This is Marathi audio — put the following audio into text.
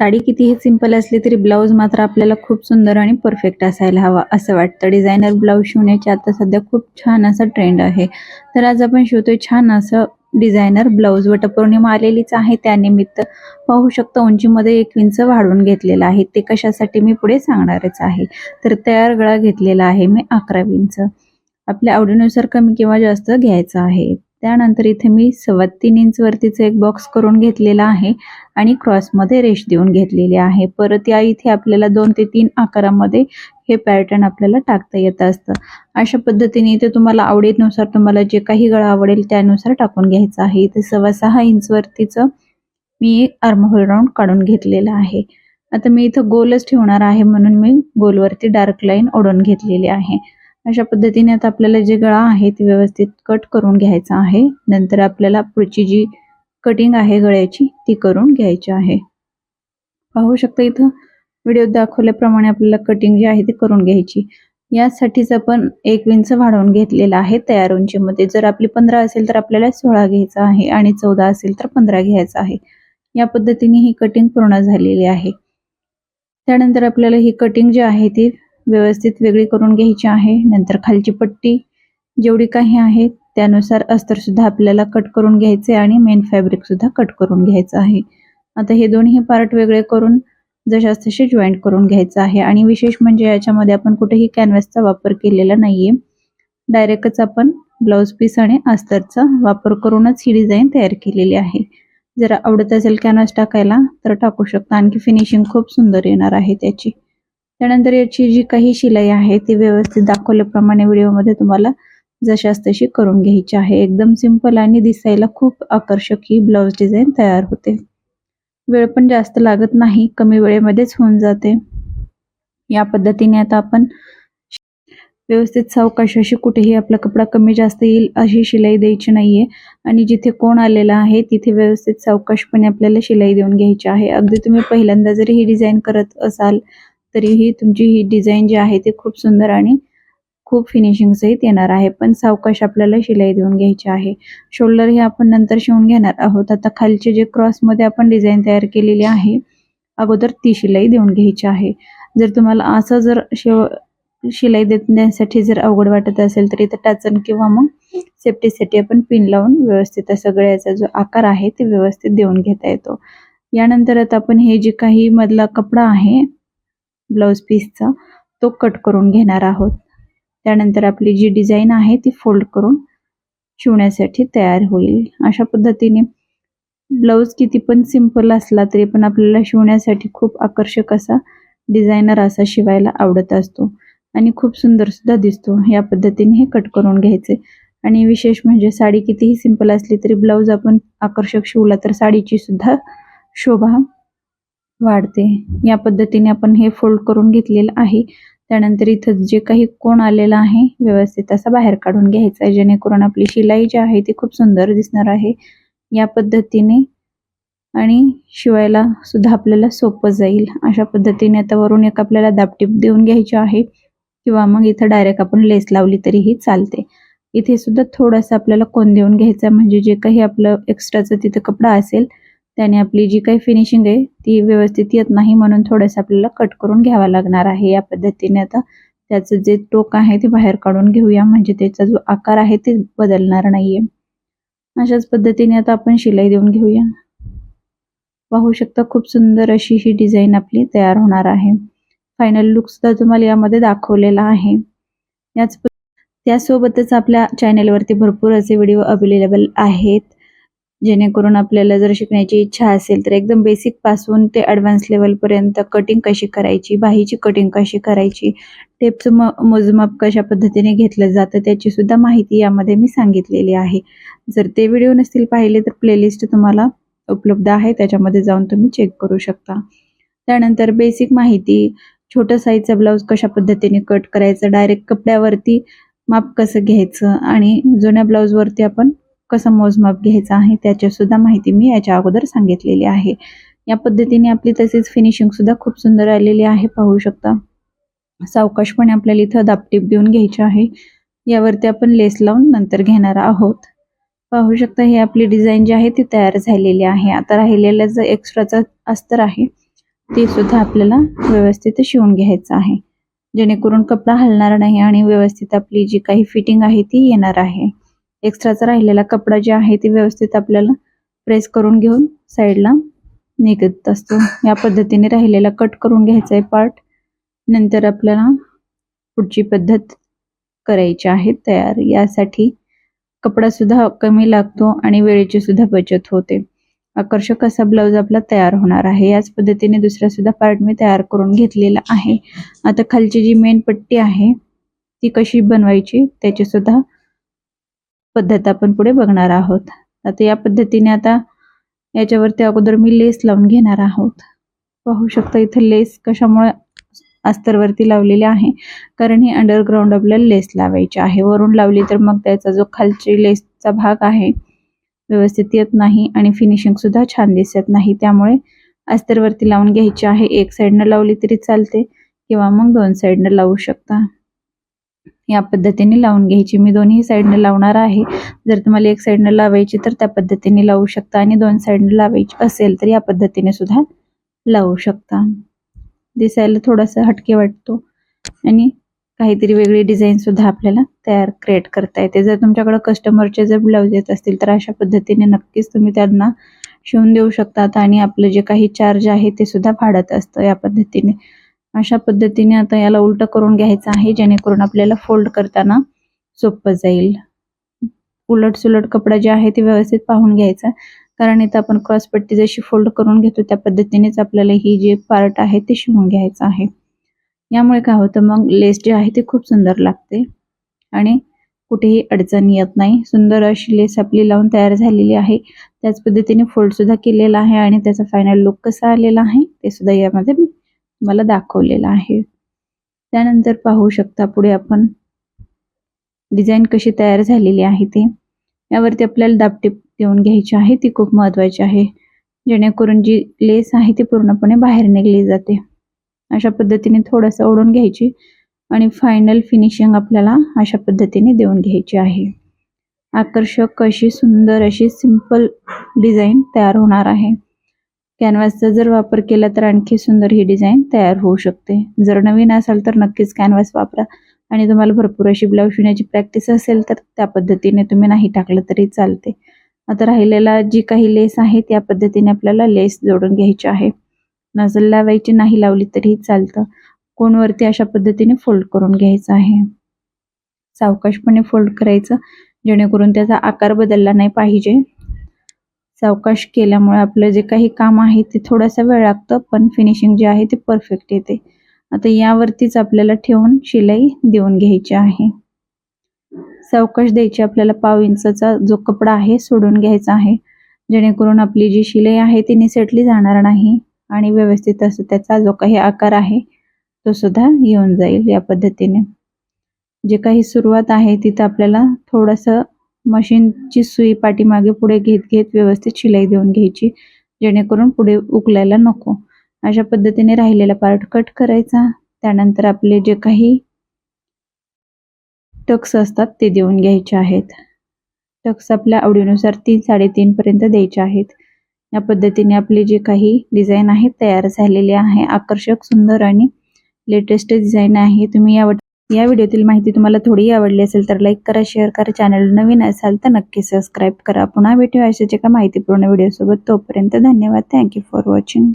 साडी कितीही सिंपल असली तरी ब्लाऊज मात्र आपल्याला खूप सुंदर आणि परफेक्ट असायला हवा असं वाटतं. डिझायनर ब्लाऊज शिवण्याचे आता सध्या खूप छान असा ट्रेंड आहे. तर आज आपण शिवतोय छान असं डिझायनर ब्लाऊज वटपौर्णिमा आलेलीच आहे त्यानिमित्त पाहू शकता उंचीमध्ये एक इंच वाढवून घेतलेलं आहे. ते कशासाठी मी पुढे सांगणारच आहे. तर तयार गळा घेतलेला आहे मी अकरा इंच. आपल्या आवडीनुसार कमी किंवा जास्त घ्यायचं आहे. त्यानंतर इथे मी सव्वा तीन इंच वरतीचा एक बॉक्स करून घेतलेला आहे आणि क्रॉसमध्ये रेश देऊन घेतलेली आहे. परत या इथे आपल्याला दोन ते तीन आकारामध्ये हे पॅटर्न आपल्याला टाकता येत असतं. अशा पद्धतीने इथे तुम्हाला आवडीनुसार तुम्हाला जे काही गळा आवडेल त्यानुसार टाकून घ्यायचं आहे. इथे सव्वा सहा इंच वरतीचं मी आर्महोल राऊंड काढून घेतलेलं आहे. आता मी इथं गोलच ठेवणार आहे म्हणून मी गोलवरती डार्क लाईन ओढून घेतलेली आहे. अशा पद्धतीने आता आपल्याला जे गळा आहे ते व्यवस्थित कट करून घ्यायचा आहे. नंतर आपल्याला पुढची जी कटिंग आहे गळ्याची ती करून घ्यायची आहे. पाहू शकता इथं व्हिडिओ दाखवल्याप्रमाणे आपल्याला कटिंग जी आहे ती करून घ्यायची. यासाठीच आपण एक विंच वाढवून घेतलेला आहे तयार उंचीमध्ये. जर आपली पंधरा असेल तर आपल्याला सोळा घ्यायचा आहे आणि चौदा असेल तर पंधरा घ्यायचा आहे. या पद्धतीने ही कटिंग पूर्ण झालेली आहे. त्यानंतर आपल्याला ही कटिंग जी आहे ती व्यवस्थित वेगळी करून घ्यायची आहे. नंतर खालची पट्टी जेवढी काही आहे त्यानुसार अस्तर सुद्धा आपल्याला कट करून घ्यायचे आणि मेन फॅब्रिक सुद्धा कट करून घ्यायचं आहे. आता हे दोन्ही पार्ट वेगळे करून जशास तसे जॉईंट करून घ्यायचं आहे. आणि विशेष म्हणजे याच्यामध्ये आपण कुठेही कॅनव्हसचा वापर केलेला नाहीये. डायरेक्टच आपण ब्लाऊज पीस आणि अस्तरचा वापर करूनच ही डिझाईन तयार केलेली आहे. जर आवडत असेल कॅनव्हस टाकायला तर टाकू शकता. आणखी फिनिशिंग खूप सुंदर येणार आहे त्याची. त्यानंतर याची जी काही शिलाई आहे ती व्यवस्थित दाखवल्याप्रमाणे व्हिडिओमध्ये तुम्हाला जशाच तशी करून घ्यायची आहे. एकदम सिंपल आणि दिसायला खूप आकर्षक ही ब्लाऊज डिझाईन तयार होते. वेळ पण जास्त लागत नाही कमी वेळेमध्येच होऊन जाते. या पद्धतीने आता आपण व्यवस्थित सावकाश अशी कुठेही आपला कपडा कमी जास्त येईल अशी शिलाई द्यायची नाहीये. आणि जिथे कोण आलेला आहे तिथे व्यवस्थित सावकाशपणे आपल्याला शिलाई देऊन घ्यायची आहे. अगदी तुम्ही पहिल्यांदा जरी ही डिझाईन करत असाल तरीही तुमची ही डिझाईन जी आहे ती खूप सुंदर आणि खूप फिनिशिंग सहित येणार आहे. पण सावकाश आपल्याला शिलाई देऊन घ्यायची आहे. शोल्डर हे आपण नंतर शिवून घेणार आहोत. आता खालचे जे क्रॉसमध्ये आपण डिझाईन तयार केलेली आहे अगोदर ती शिलाई देऊन घ्यायची आहे. जर तुम्हाला असं जर शिव शिलाई देण्यासाठी जर अवघड वाटत असेल तर इथं टाचन किंवा मग सेफ्टीसाठी आपण पिन लावून व्यवस्थित सगळ्याचा जो आकार आहे ते व्यवस्थित देऊन घेता येतो. यानंतर आता आपण हे जे काही मधला कपडा आहे ब्लाऊज पीसचा तो कट करून घेणार आहोत. त्यानंतर आपली जी डिझाईन आहे ती फोल्ड करून शिवण्यासाठी तयार होईल. अशा पद्धतीने ब्लाऊज किती पण सिंपल असला तरी पण आपल्याला शिवण्यासाठी खूप आकर्षक असा डिझायनर असा शिवायला आवडत असतो. आणि खूप सुंदर सुद्धा दिसतो. या पद्धतीने हे कट करून घ्यायचे. आणि विशेष म्हणजे साडी कितीही सिंपल असली तरी ब्लाऊज आपण आकर्षक शिवला तर साडीची सुद्धा शोभा वाढते. या पद्धतीने आपण हे फोल्ड करून घेतलेलं आहे. त्यानंतर इथं जे काही कोण आलेला आहे व्यवस्थित असा बाहेर काढून घ्यायचा आहे. जेणेकरून आपली शिलाई जी आहे ती खूप सुंदर दिसणार आहे. या पद्धतीने आणि शिवायला सुद्धा आपल्याला सोपं जाईल. अशा पद्धतीने आता वरून एक आपल्याला दापटीप देऊन घ्यायची आहे. किंवा मग इथं डायरेक्ट आपण लेस लावली तरीही चालते. इथे सुद्धा थोडासा आपल्याला कोण देऊन घ्यायचा म्हणजे जे काही आपलं एक्स्ट्राचं तिथं कपडा असेल त्याने आपली जी काही फिनिशिंग आहे ती व्यवस्थित येत नाही म्हणून थोडंसं आपल्याला कट करून घ्यावा लागणार आहे. या पद्धतीने आता त्याचं जे टोक आहे ते बाहेर काढून घेऊया. म्हणजे त्याचा जो आकार आहे ते बदलणार नाहीये. अशाच पद्धतीने आता आपण शिलाई देऊन घेऊया. पाहू शकता खूप सुंदर अशी ही डिझाईन आपली तयार होणार आहे. फायनल लुक सुद्धा तुम्हाला यामध्ये दाखवलेला आहे. याच त्यासोबतच आपल्या चॅनेलवरती भरपूर असे व्हिडिओ अवेलेबल आहेत. जेणेकरून आपल्याला जर शिकण्याची इच्छा असेल तर एकदम बेसिकपासून ते ॲडव्हान्स लेवलपर्यंत कटिंग कशी करायची बाहीची कटिंग कशी करायची टेपचं म मोजमाप कशा पद्धतीने घेतलं जातं त्याची सुद्धा माहिती यामध्ये मी सांगितलेली आहे. जर ते व्हिडिओ नसतील पाहिले तर प्लेलिस्ट तुम्हाला उपलब्ध आहे त्याच्यामध्ये जाऊन तुम्ही चेक करू शकता. त्यानंतर बेसिक माहिती छोटं साईजचा ब्लाऊज कशा पद्धतीने कट करायचं डायरेक्ट कपड्यावरती माप कसं घ्यायचं आणि जुन्या ब्लाऊजवरती आपण कसं मोजमाप घ्यायचं आहे त्याची सुद्धा माहिती मी याच्या अगोदर सांगितलेली आहे. या पद्धतीने आपली तसेच फिनिशिंग सुद्धा खूप सुंदर आलेली आहे पाहू शकता. सावकाशपणे आपल्याला इथं दापटीप देऊन घ्यायची आहे. यावरती आपण लेस लावून नंतर घेणार आहोत. पाहू शकता ही आपली डिझाईन जी आहे ती तयार झालेली आहे. आता राहिलेला जो एक्स्ट्राचा अस्तर आहे ते सुद्धा आपल्याला व्यवस्थित शिवून घ्यायचं आहे. जेणेकरून कपडा हलणार नाही आणि व्यवस्थित आपली जी काही फिटिंग आहे ती येणार आहे. एक्स्ट्राचा राहिलेला कपडा जे आहे ते व्यवस्थित आपल्याला प्रेस करून घेऊन साईडला निघत असतो. या पद्धतीने राहिलेला कट करून घ्यायचा आहे पार्ट नंतर आपल्याला पुढची पद्धत करायची आहे तयार. यासाठी कपडा सुद्धा कमी लागतो आणि वेळेची सुद्धा बचत होते. आकर्षक असा ब्लाऊज आपला तयार होणार आहे. याच पद्धतीने दुसरा सुद्धा पार्ट मी तयार करून घेतलेला आहे. आता खालची जी मेन पट्टी आहे ती कशी बनवायची त्याची सुद्धा पद्धत आपण पुढे बघणार आहोत. आता या पद्धतीने आता याच्यावरती अगोदर मी लेस लावून घेणार आहोत. पाहू शकता इथं लेस कशामुळे अस्तरवरती लावलेले आहे. कारण ही अंडरग्राऊंड आपल्याला लेस लावायची आहे. वरून लावली तर मग त्याचा जो खालची लेसचा भाग आहे व्यवस्थित येत नाही आणि फिनिशिंग सुद्धा छान दिसत नाही. त्यामुळे अस्तरवरती लावून घ्यायची आहे. एक साईडनं लावली तरी चालते किंवा मग दोन साईडनं लावू शकता. या पद्धतीने लावून घ्यायची. मी दोन्ही साईडनं लावणार आहे. जर तुम्हाला एक साईडनं लावायची तर त्या पद्धतीने लावू शकता. आणि दोन साईडनं लावायची असेल तर या पद्धतीने सुद्धा लावू शकता. दिसायला थोडासा हटके वाटतो. आणि काहीतरी वेगळी डिझाईन सुद्धा आपल्याला तयार क्रिएट करता येते. जर तुमच्याकडे कस्टमरचे जर ब्लाऊज येत असतील तर अशा पद्धतीने नक्कीच तुम्ही त्यांना शिवून देऊ शकतात आणि आपलं जे काही चार्ज आहे ते सुद्धा फाडत असतं या पद्धतीने. अशा पद्धतीने आता याला उलट करून घ्यायचं आहे जेणेकरून आपल्याला फोल्ड करताना सोपं जाईल. उलट सुलट कपडा जे आहे ते व्यवस्थित पाहून घ्यायचा. कारण इथं आपण क्रॉसपट्टी जशी फोल्ड करून घेतो त्या पद्धतीनेच आपल्याला ही जे पार्ट आहे ते शिवून घ्यायचं आहे. यामुळे काय होतं मग लेस जे आहे ते खूप सुंदर लागते. आणि कुठेही अडचण येत नाही. सुंदर अशी लेस आपली लावून तयार झालेली आहे. त्याच पद्धतीने फोल्ड सुद्धा केलेला आहे आणि त्याचा फायनल लुक कसा आलेला आहे ते सुद्धा यामध्ये मला दाखवलेला आहे. त्यानंतर पाहू शकता पुढे आपण डिझाईन कशी तयार झालेली आहे ते. यावरती आपल्याला दापटीप देऊन घ्यायची आहे. ती खूप महत्त्वाची आहे. जेणेकरून जी लेस आहे ती पूर्णपणे बाहेर निघली जाते. अशा पद्धतीने थोडंसं ओढून घ्यायची आणि फायनल फिनिशिंग आपल्याला अशा पद्धतीने देऊन घ्यायची आहे. आकर्षक अशी सुंदर अशी सिंपल डिझाईन तयार होणार आहे. कॅनव्हासचा जर वापर केला तर आणखी सुंदर ही डिझाईन तयार होऊ शकते. जर नवीन असाल तर नक्कीच कॅनव्हास वापरा आणि तुम्हाला भरपूर अशी ब्लाऊज शिवण्याची प्रॅक्टिस असेल तर त्या पद्धतीने तुम्ही नाही टाकलं तरी चालते. आता राहिलेला जी काही लेस आहे त्या पद्धतीने आपल्याला लेस जोडून घ्यायची आहे. नजर लावायची नाही लावली तरीही चालतं. कोणवरती अशा पद्धतीने फोल्ड करून घ्यायचं आहे. सावकाशपणे फोल्ड करायचं जेणेकरून त्याचा आकार बदलला नाही पाहिजे. सावकाश केल्यामुळे आपलं जे काही काम आहे ते थोडासा वेळ लागतं पण फिनिशिंग जे आहे ते परफेक्ट येते. आता यावरतीच आपल्याला ठेवून शिलाई देऊन घ्यायची आहे. सावकाश द्यायची आपल्याला पाव इंचाचा जो कपडा आहे सोडून घ्यायचा आहे. जेणेकरून आपली जी शिलाई आहे ती निसटली जाणार नाही आणि व्यवस्थित असं त्याचा जो काही आकार आहे तो सुद्धा येऊन जाईल या पद्धतीने. जे काही सुरुवात आहे तिथं आपल्याला थोडंसं मशीनची सुई पाठीमागे पुढे घेत घेत व्यवस्थित शिलाई देऊन घ्यायची जेणेकरून पुढे उकलायला नको. अशा पद्धतीने राहिलेला पार्ट कट करायचा. त्यानंतर आपले जे काही टक्स असतात ते देऊन घ्यायचे आहेत. टक्स आपल्या आवडीनुसार तीन साडेतीन पर्यंत द्यायचे आहेत. या पद्धतीने आपली जे काही डिझाईन आहे तयार झालेली आहे. आकर्षक सुंदर आणि लेटेस्ट डिझाईन आहे. तुम्ही या या व्हिडिओतील माहिती तुम्हाला थोडी आवडली असेल तर लाईक करा शेअर करा. चॅनल नवीन असाल तर नक्की सबस्क्राईब करा. पुन्हा भेटूया अशाच एका माहितीपूर्ण व्हिडिओसोबत तोपर्यंत धन्यवाद. Thank you for watching